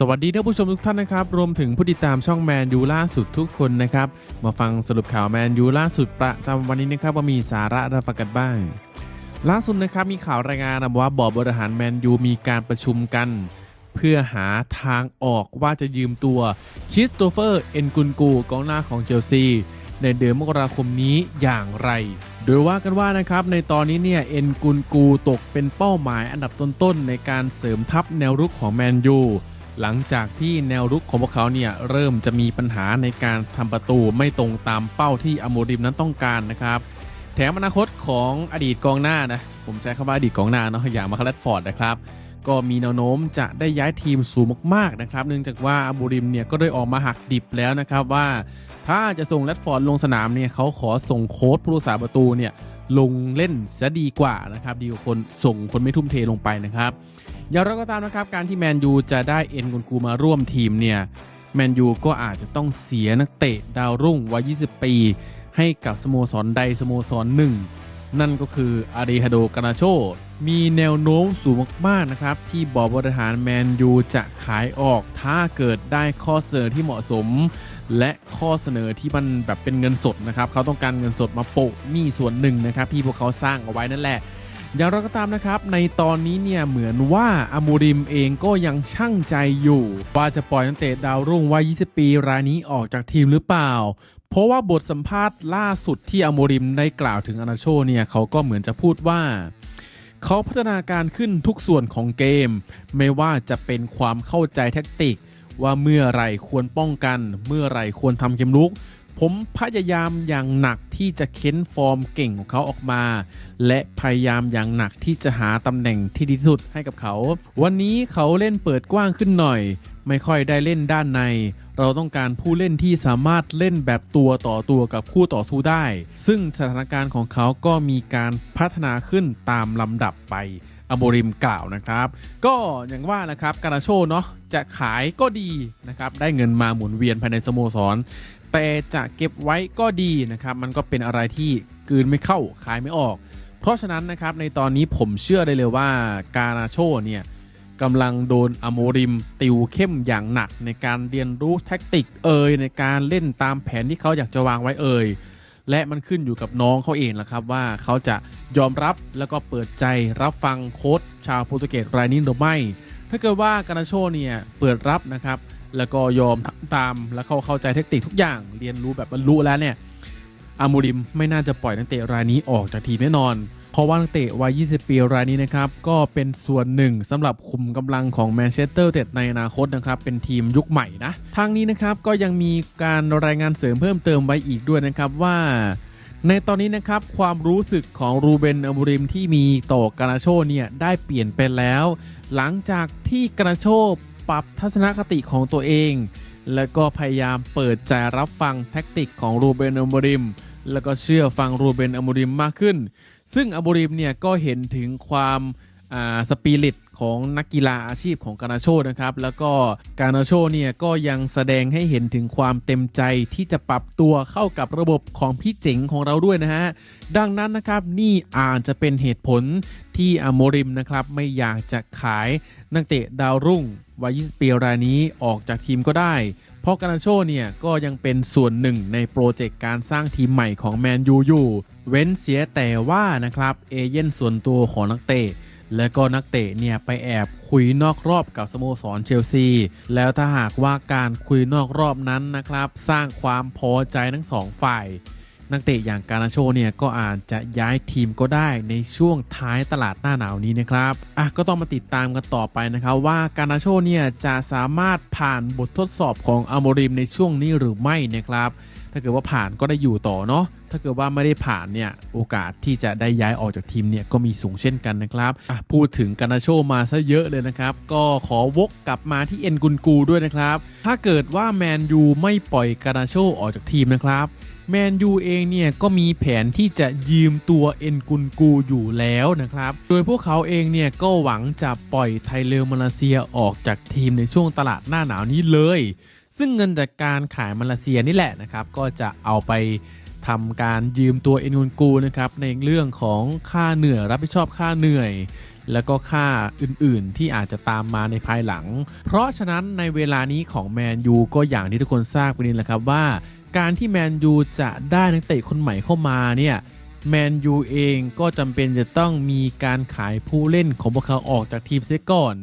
สวัสดีท่านผู้ชมทุกท่านนะครับ รวมถึงผู้ติดตามช่องแมนยูล่าสุดทุกคนนะครับ มาฟังสรุปข่าวแมนยูล่าสุดประจำวันนี้นะครับว่ามีสาระอะไรกันบ้าง ล่าสุดนะครับมีข่าวรายงานนะว่าบอร์ดบริหารแมนยูมีการประชุมกัน เพื่อหาทางออกว่าจะยืมตัวคริสโตเฟอร์เอ็นกุนกูกองหน้าของเชลซีในเดือนมกราคมนี้อย่างไร โดยว่ากันว่านะครับในตอนนี้เนี่ยเอ็นกุนกูตกเป็นเป้าหมายอันดับต้นๆในการเสริมทัพแนวรุกของแมนยู หลังจากที่แนวรุกของพวกเขาเนี่ยเริ่มจะมีปัญหาในการทำประตูไม่ตรงตามเป้าที่อโมริมนั้นต้องการนะครับ แถมอนาคตของอดีตกองหน้านะผมใช้คำว่าอดีตกองหน้าเนาะอย่างมาคาร์ลฟอร์ดนะครับก็มีแนวโน้มจะได้ย้ายทีมสูงมากๆนะครับ เนื่องจากว่าอบูริมเนี่ยก็ได้ออกมาหักดิบแล้วนะครับว่า ถ้าจะส่งแรดฟอร์ดลงสนามเนี่ยเขาขอส่งโค้ชผู้รักษาประตูเนี่ย ลงเล่นจะดีกว่านะครับดีกว่าคนส่งคนไม่ทุ่มเทลงไปนะครับอย่างไรก็ตามนะครับการที่แมนยูจะได้เอ็นกุนกูมาร่วมทีมเนี่ยแมนยูก็อาจจะต้องเสียนักเตะดาวรุ่งวัย 20 ปี ให้กับสโมสรใดสโมสรหนึ่ง นั่นก็คืออารีฮาโดกานาโช มีแนวโน้มสูงมาก ๆ นะครับ ที่บอร์ดบริหารแมนยูจะขายออกถ้าเกิดได้ข้อเสนอที่เหมาะสม และข้อเสนอที่มันแบบเป็นเงินสดนะครับเขาต้องการเงินสดมาโปะหนี้ส่วนหนึ่งนะครับที่พวกเขาสร้างเอาไว้นั่นแหละอย่างไรก็ตามนะครับ ในตอนนี้เนี่ยเหมือนว่าอามูริมเองก็ยังช่างใจอยู่ ว่าจะปล่อยนักเตะดาวรุ่งวัย 20 ปีรายนี้ออกจากทีมหรือเปล่า เพราะว่าบทสัมภาษณ์ล่าสุดที่อามูริมได้กล่าวถึงอนาโชเนี่ยเขาก็เหมือนจะพูดว่า เขาพัฒนาการขึ้นทุกส่วนของเกม ไม่ว่าจะเป็นความเข้าใจแท็กติก ว่าเมื่อไรควรป้องกัน เมื่อไรควรทำเกมลุก ผมพยายามอย่างหนักที่จะเค้นฟอร์มเก่งของเขาออกมา และพยายามอย่างหนักที่จะหาตำแหน่งที่ดีที่สุดให้กับเขา วันนี้เขาเล่นเปิดกว้างขึ้นหน่อย ไม่ค่อยได้เล่นด้านใน เราต้องการผู้เล่นที่สามารถเล่นแบบตัวต่อตัวกับคู่ต่อสู้ได้ ซึ่งสถานการณ์ของเขาก็มีการพัฒนาขึ้นตามลำดับไปอโมริมกล่าวนะครับ ก็อย่างว่านะครับการาโชเนาะจะขายก็ดีนะครับ ได้เงินมาหมุนเวียนภายในสโมสร แต่จะเก็บไว้ก็ดีนะครับ มันก็เป็นอะไรที่กืนไม่เข้าขายไม่ออก เพราะฉะนั้นนะครับในตอนนี้ผมเชื่อได้เลยว่าการาโชเนี่ย กำลังโดนอโมริมติวเข้มอย่างหนักในการเรียนรู้แท็กติกเอ่ยในการเล่นตามแผนที่เขาอยากจะวางไว้เอ่ยและมันขึ้นอยู่กับน้องเขาเองแหละครับว่าเขาจะยอมรับแล้วก็เปิดใจรับฟังโค้ชชาวโปรตุเกสรายนี้หรือไม่ ถ้าเกิดว่าการาโชเนี่ยเปิดรับนะครับแล้วก็ยอมตามแล้วเขาเข้าใจเทคนิคทุกอย่างเรียนรู้แบบบรรลุแล้วเนี่ยอามูริมไม่น่าจะปล่อยนักเตะรายนี้ออกจากทีมแน่นอน เพราะว่านักเตะวัย 20 ปีรายนี้นะครับก็เป็นส่วนหนึ่งสำหรับคุมกำลังของแมนเชสเตอร์เต็ดในอนาคตนะครับเป็นทีมยุคใหม่นะทางนี้นะครับก็ยังมีการรายงานเสริมเพิ่มเติมไว้อีกด้วยนะครับว่าในตอนนี้นะครับความรู้สึกของรูเบนอามูริมที่มีต่อกานาโชเนี่ยได้เปลี่ยนไปแล้ว หลังจากที่กานาโชปรับทัศนคติของตัวเอง แล้วก็พยายามเปิดใจรับฟังแท็กติกของรูเบนอามูริม แล้วก็เชื่อฟังรูเบนอามูริมมากขึ้น ซึ่งอามูริมเนี่ยก็เห็นถึงความสปิริตของนักกีฬาอาชีพของกานาโชนะครับ แล้วก็กานาโชเนี่ยก็ยังแสดงให้เห็นถึงความเต็มใจที่จะปรับตัวเข้ากับระบบของพี่เจ๋งของเราด้วยนะฮะ ดังนั้นนะครับนี่อาจจะเป็นเหตุผลที่อโมริมนะครับไม่อยากจะขายนักเตะดาวรุ่งวัย 20 ปีรายนี้ออกจากทีมก็ได้ เพราะการาโชเนี่ยก็ยังเป็นส่วนหนึ่งในโปรเจกต์การสร้างทีมใหม่ของแมนยูอยู่เว้นเสียแต่ว่านะครับเอเย่นส่วนตัวของนักเตะและก็นักเตะเนี่ยไปแอบคุยนอกรอบกับสโมสรเชลซี แล้วถ้าหากว่าการคุยนอกรอบนั้นนะครับ สร้างความพอใจทั้งสองฝ่าย นักเตะอย่างการาโชเนี่ยก็อาจจะย้ายทีมก็ได้ในช่วงท้ายตลาดหน้าหนาวนี้นะครับอะก็ต้องมาติดตามกันต่อไปนะครับว่าการาโชเนี่ยจะสามารถผ่านบททดสอบของอโมริมในช่วงนี้หรือไม่นะครับ ถ้าเกิดว่าผ่านก็ได้อยู่ต่อเนาะถ้าเกิดว่าไม่ได้ผ่านเนี่ยโอกาสที่จะได้ย้ายออกจากทีมเนี่ยก็มีสูงเช่นกันนะครับพูดถึงกานาโชมาซะเยอะเลยนะครับ ก็ขอวกกลับมาที่เอ็นกุนกูด้วยนะครับ ถ้าเกิดว่าแมนยูไม่ปล่อยกานาโชออกจากทีมนะครับแมนยูเองเนี่ยก็มีแผนที่จะยืมตัวเอ็นกุนกูอยู่แล้วนะครับ โดยพวกเขาเองเนี่ยก็หวังจะปล่อยไทเลอร์มาเลเซียออกจากทีมในช่วงตลาดหน้าหนาวนี้เลย ซึ่งเงินจากการขายมาเลเซียนี่แหละนะครับ ก็จะเอาไปทำการยืมตัวเอ็นกุนกูนะครับในเรื่องของค่าเหนื่อยรับผิดชอบค่าเหนื่อย แล้วก็ค่าอื่นๆ ที่อาจจะตามมาในภายหลัง เพราะฉะนั้นในเวลานี้ของแมนยูก็อย่างที่ทุกคนทราบกันนี่แหละครับว่า การที่แมนยูจะได้นักเตะคนใหม่เข้ามาเนี่ยแมนยูเองก็จำเป็นจะต้องมีการขายผู้เล่นของพวกเขาออกจากทีมเสียก่อน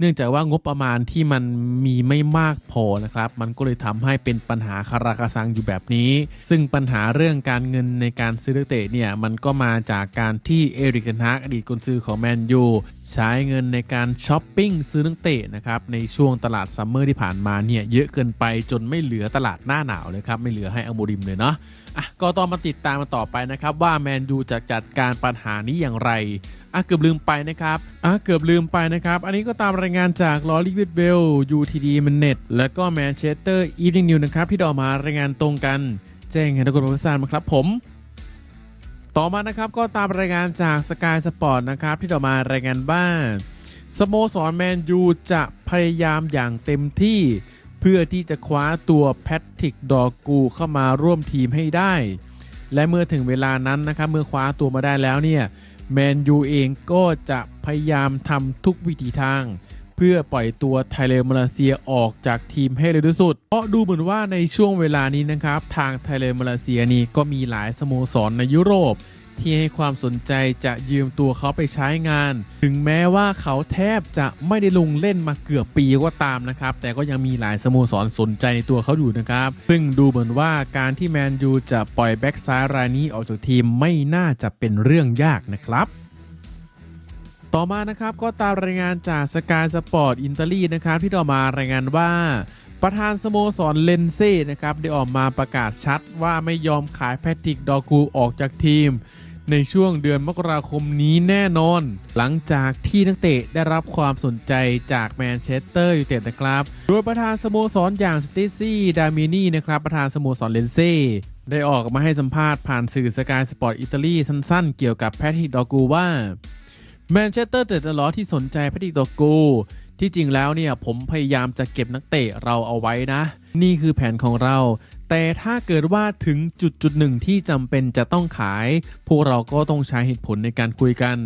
เนื่องจากว่างบประมาณที่มันมีไม่มากพอนะครับ มันก็เลยทำให้เป็นปัญหาคาราคาซังอยู่แบบนี้ ซึ่งปัญหาเรื่องการเงินในการซื้อนักเตะเนี่ยมันก็มาจากการที่เอริกเทนฮากอดีตกุนซือของแมนยูใช้เงินในการช้อปปิ้งซื้อนักเตะนะครับในช่วงตลาดซัมเมอร์ที่ผ่านมาเนี่ยเยอะเกินไปจนไม่เหลือตลาดหน้าหนาวเลยครับไม่เหลือให้อโมริมเลยเนาะ อะก็ต้องมาติดตามมาต่อไปนะครับว่าแมนยูจะจัดการปัญหานี้อย่างไรอะเกือบลืมไปนะครับอะเกือบลืมไปนะครับ อันนี้ก็ตามรายงานจากลอรีวิดเวล UTD มันเน็ตและก็แมนเชสเตอร์อีฟนิงนิวนะครับที่ดออกมารายงานตรงกัน แจ้งให้ทุกคนรับทราบนะครับผมต่อมานะครับก็ตามรายงานจากสกายสปอร์ตนะครับที่ต่อมารายงานว่าสโมสรแมนยูจะพยายามอย่างเต็มที่ พื่อที่จะคว้าตัวแพทริกดอกูเข้ามาร่วมทีมให้ได้ และเมื่อถึงเวลานั้นนะครับเมื่อคว้าตัวมาได้แล้วเนี่ยแมนยูเองก็จะพยายามทำทุกวิถีทาง เพื่อปล่อยตัวไทเลมาเลเซียออกจากทีมให้เร็วที่สุด เพราะดูเหมือนว่าในช่วงเวลานี้นะครับ ทางไทเลมาเลเซียนี่ก็มีหลายสโมสรในยุโรป ที่ให้ความสนใจจะยืมตัวเขาไปใช้งาน ถึงแม้ว่าเขาแทบจะไม่ได้ลงเล่นมาเกือบปีก็ตามนะครับ แต่ก็ยังมีหลายสโมสรสนใจในตัวเขาอยู่นะครับ ซึ่งดูเหมือนว่าการที่แมนยูจะปล่อยแบ็กซ้ายรายนี้ออกจากทีมไม่น่าจะเป็นเรื่องยากนะครับต่อมานะครับก็ตามรายงานจากสกายสปอร์ตอินเตาลีนะครับที่ต่อมารายงานว่า ประธานสโมสรเลนเซ่นะครับได้ออกมาประกาศชัดว่าไม่ยอมขายแพทริกดอกูออกจากทีม ในช่วงเดือนมกราคมนี้แน่นอน หลังจากที่นักเตะได้รับความสนใจจากแมนเชสเตอร์ยูไนเต็ดนะครับ โดยประธานสโมสรอย่างสเตซี่ดามินีนะครับประธานสโมสรเลนเซ่ได้ออกมาให้สัมภาษณ์ผ่านสื่อสกายสปอร์ตอิตาลีสั้นๆ เกี่ยวกับแพทริกดอกูว่าแมนเชสเตอร์เตดล้อที่สนใจแพทริกดอกูที่จริงแล้วเนี่ยผมพยายามจะเก็บนักเตะเราเอาไว้นะ นี่คือแผนของเรา แต่ถ้าเกิดว่าถึงจุดจุดหนึ่งที่จำเป็นจะต้องขาย พวกเราก็ต้องใช้เหตุผลในการคุยกัน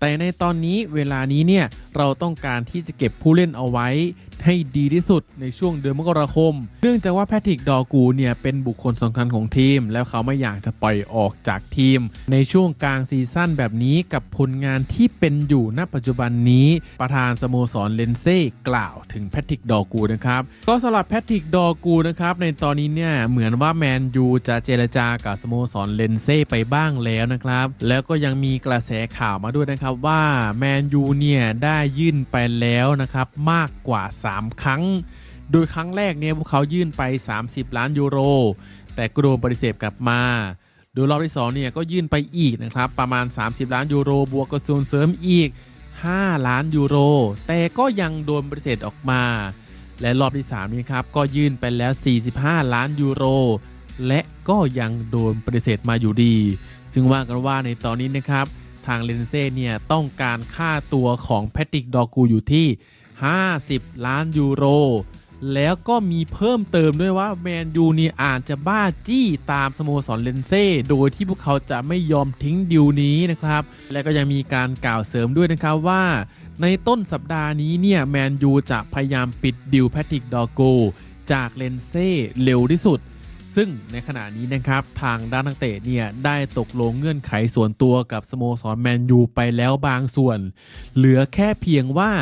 แต่ในตอนนี้เวลานี้เนี่ยเราต้องการที่จะเก็บผู้เล่นเอาไว้ ให้ดีที่สุดในช่วงเดือนมกราคม เนื่องจากว่าแพทริกดอกูเนี่ยเป็นบุคคลสำคัญของทีม แล้วเขาไม่อยากจะปล่อยออกจากทีม ในช่วงกลางซีซั่นแบบนี้กับผลงานที่เป็นอยู่ณปัจจุบันนี้ประธานสโมสรเลนเซ่กล่าวถึงแพทริกดอกูนะครับก็สำหรับแพทริกดอกูนะครับในตอนนี้เนี่ยเหมือนว่าแมนยูจะเจรจากับสโมสรเลนเซ่ไปบ้างแล้วนะครับแล้วก็ยังมีกระแสข่าวมาด้วยนะครับว่าแมนยูเนี่ยได้ยื่นไปแล้วนะครับมากกว่า 3ครั้ง โดยครั้งแรกเนี่ยพวกเขายื่นไป 30 ล้านยูโร แต่ก็โดนปฏิเสธกลับมา โดยรอบที่2เนี่ยก็ยื่นไปอีกนะครับประมาณ 30 ล้านยูโร บวกกับส่วนเสริมอีก 5 ล้านยูโร แต่ก็ยังโดนปฏิเสธออกมา และรอบที่3นี้ครับก็ยื่นไปแล้ว 45 ล้านยูโร และก็ยังโดนปฏิเสธมาอยู่ดี ซึ่งว่ากันว่าในตอนนี้นะครับทางเลนเซ่เนี่ยต้องการค่าตัวของแพทริกดอกูอยู่ที่ 50 ล้านยูโร แล้วก็มีเพิ่มเติมด้วยว่าแมนยูนี่อาจจะบ้าจี้ตามสโมสรเลนเซ่โดยที่พวกเขาจะไม่ยอมทิ้งดิวนี้นะครับ และก็ยังมีการกล่าวเสริมด้วยนะครับว่า ในต้นสัปดาห์นี้เนี่ยแมนยูจะพยายามปิดดิวแพทริกดอโก จากเลนเซ่เร็วที่สุด ซึ่งในขณะนี้นะครับ ทางด้านนักเตะเนี่ย ได้ตกลงเงื่อนไขส่วนตัวกับสโมสรแมนยูไปแล้วบางส่วน เหลือแค่เพียงว่า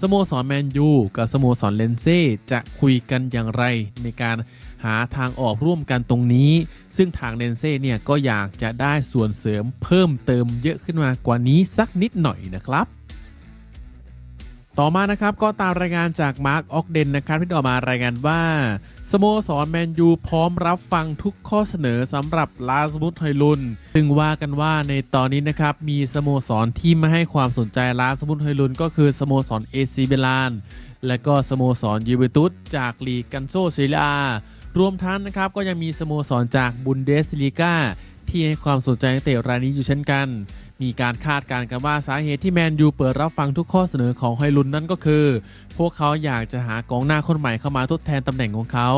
สโมสรแมนยูกับสโมสรเลนเซ่จะคุยกันอย่างไรในการหาทางออกร่วมกันตรงนี้ ซึ่งทางเลนเซ่เนี่ยก็อยากจะได้ส่วนเสริมเพิ่มเติมเยอะขึ้นมากว่านี้สักนิดหน่อยนะครับ ต่อมานะครับก็ตามรายงานจากมาร์คออกเดนนะครับที่ออกมารายงานว่า สโมสรแมนยูพร้อมรับฟังทุกข้อเสนอสำหรับลาสมุทไฮลุนซึ่งว่ากันว่าในตอนนี้นะครับ มีสโมสรที่ไม่ให้ความสนใจลาสมุทไฮลุนก็คือสโมสรเอซีเบลานและก็สโมสรยูเวนตุสจากลีกกันโซซีเรียรวมทั้งนะครับก็ยังมีสโมสรจากบุนเดสลีกา ที่ให้ความสนใจนักเตะรายนี้อยู่เช่นกัน มีการคาดการณ์กันว่าสาเหตุที่แมนยูเปิดรับฟังทุกข้อเสนอของไฮลุนนั่นก็คือ พวกเขาอยากจะหากองหน้าคนใหม่เข้ามาทดแทนตำแหน่งของเขา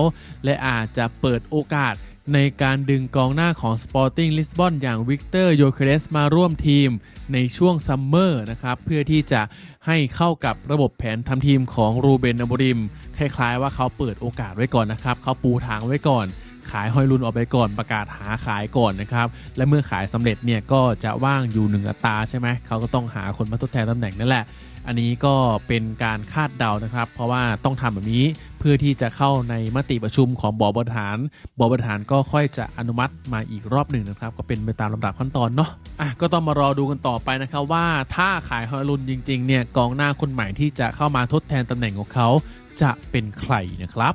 และอาจจะเปิดโอกาสในการดึงกองหน้าของ Sporting Lisbon อย่างวิกเตอร์โยเคเรสมาร่วมทีมในช่วงซัมเมอร์นะครับเพื่อที่จะให้เข้ากับระบบแผนทำทีมของรูเบนอ m มริมคล้ายๆว่าเขาเปิดโอกาสไว้ก่อนนะครับ เขาปูทางไว้ก่อน ขายฮอยลุนออกไปก่อนประกาศหาขายก่อนนะครับ และเมื่อขายสำเร็จเนี่ยก็จะว่างอยู่หนึ่งอัตราใช่ไหมเขาก็ต้องหาคนมาทดแทนตำแหน่งนั่นแหละ อันนี้ก็เป็นการคาดเดานะครับ เพราะว่าต้องทำแบบนี้เพื่อที่จะเข้าในมติประชุมของบอบริหารบอบริหารก็ค่อยจะอนุมัติมาอีกรอบหนึ่งนะครับ ก็เป็นไปตามลำดับขั้นตอนเนาะอะก็ต้องมารอดูกันต่อไปนะครับว่าถ้าขายฮอยลุนจริงๆเนี่ยกองหน้าคนใหม่ที่จะเข้ามาทดแทนตำแหน่งของเขาจะเป็นใครนะครับ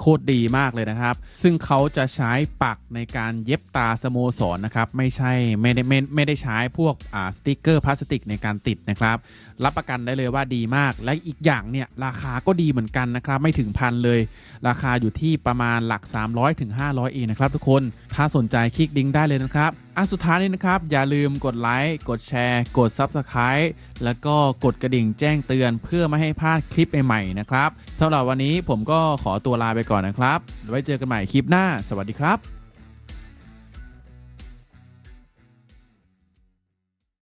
โคตรดีมากเลยนะครับ ซึ่งเขาจะใช้ปักในการเย็บตาสโมสรนนะครับ ไม่ใช่ไม่ได้ไม่ไม่ได้ใช้พวกอ่าสติกเกอร์พลาสติกในการติดนะครับ รับประกันได้เลยว่าดีมาก และอีกอย่างเนี่ยราคาก็ดีเหมือนกันนะครับ ไม่ถึงพันเลย ราคาอยู่ที่ประมาณหลัก 300ถึง500เองนะครับทุกคน ถ้าสนใจคลิกลิงได้เลยนะครับอันสุดท้ายนี้นะครับ อย่าลืมกดไลค์กดแชร์ กด Subscribe แล้วก็กดกระดิ่งแจ้งเตือนเพื่อไม่ให้พลาดคลิปใหม่ๆนะครับ สำหรับวันนี้ผมก็ขอตัวลาไปก่อนนะครับ ไว้เจอกันใหม่คลิปหน้า สวัสดีครับ